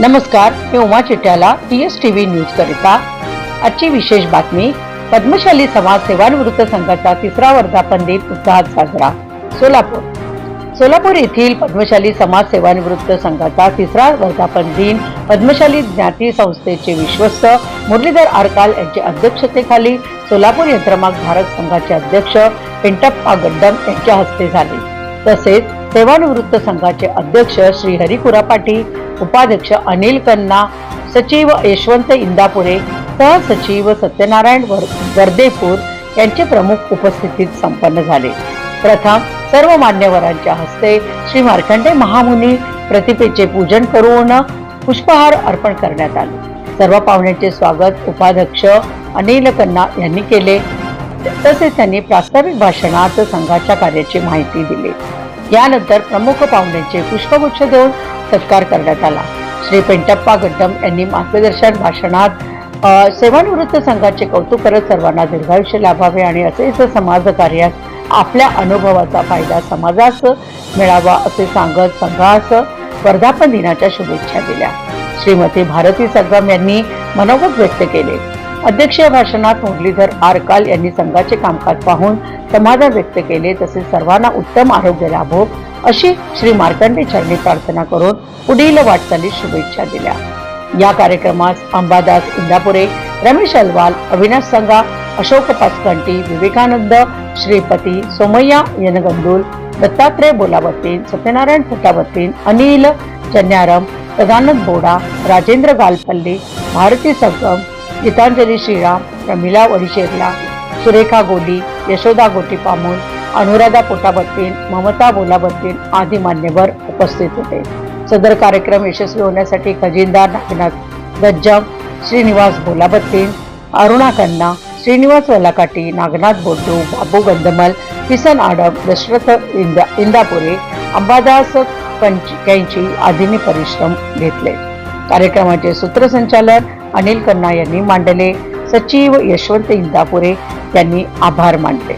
नमस्कार मी Uma Chityala T S T V news करिता. आजची विशेष बातमी पद्मशाली समाज सेवानिवृत्त संघाचा तिसरा वर्धापन दिन उत्साहात साजरा सोलापूर. सोलापूर येथील पद्मशाली समाज सेवानिवृत्त संघाचा तिसरा वर्धापन दिन पद्मशाली ज्ञाती संस्थेचे विश्वस्त मुरलीधर आरकाल यांच्या अध्यक्षतेखाली सोलापूर यंत्रमाग भारत संघाचे अध्यक्ष पेंटप्पा गड्डम यांच्या हस्ते झाले. तसेच सेवानिवृत्त संघाचे अध्यक्ष श्री हरिकुरा पाटील उपाध्यक्ष अनिल कन्ना सचिव यशवंत इंदापुरे सहसचिव सत्यनारायण वर्देपूर यांचे प्रमुख उपस्थितीत संपन्न झाले. प्रथम सर्व मान्यवरांच्या हस्ते श्री मार्कंडे महामुनी प्रतिपेचे पूजन करून पुष्पहार अर्पण करण्यात आले. सर्व पाहुण्यांचे स्वागत उपाध्यक्ष अनिल कन्ना यांनी केले. तसेच त्यांनी प्रास्ताविक भाषणात संघाच्या कार्याची माहिती दिली. यानंतर प्रमुख पाहुण्यांचे पुष्पगुच्छ देऊन सत्कार करण्यात आला. श्री पेंटप्पा गड्डम यांनी मार्गदर्शन भाषणात सेवानिवृत्त संघाचे कौतुक करत सर्वांना दीर्घायुष्य लाभावे आणि असेच समाज कार्यात आपल्या अनुभवाचा फायदा समाजास मिळावा असे सांगत संघास वर्धापन दिनाच्या शुभेच्छा दिल्या. श्रीमती भारती संगम यांनी मनोगत व्यक्त केले. अध्यक्षीय भाषणात मुरलीधर आरकाल यांनी संघाचे कामकाज पाहून समाधान व्यक्त केले तसेच सर्वांना उत्तम आरोग्य लाभो अशी श्री मार्कंडे चरणी प्रार्थना करून पुढील वाटचालीस शुभेच्छा दिल्या. या कार्यक्रमास अंबादास इंदापुरे रमेश अलवाल अविनाश संगा अशोक पाचकंटी विवेकानंद श्रीपती सोमय्या यनगंदूल दत्तात्रय बोलावतीन सत्यनारायण फुटावतीन अनिल चन्यारम सदानंद बोडा राजेंद्र गालपल्ली भारती संगम गीतांजली श्रीराम प्रमिला वडिशेरला सुरेखा गोली यशोदा गोटी पामोल अनुराधा पोटाबत्तीन ममता बोलाबत्तीन आदी मान्यवर उपस्थित होते. सदर कार्यक्रम यशस्वी होण्यासाठी खजिनदार नागनाथ गज्जम श्रीनिवास बोलाबत्तीन अरुणा कन्ना श्रीनिवास वलाकाटी नागनाथ बोड्डू बाबू गंधमल किसन आडम दशरथ इंदा इंदापुरे अंबादास कंची कैंची आदींनी परिश्रम घेतले. कार्यक्रमाचे सूत्रसंचालन अनिल कन्ना यांनी मांडले. सचिव यशवंत इंदापुरे यांनी आभार मानले.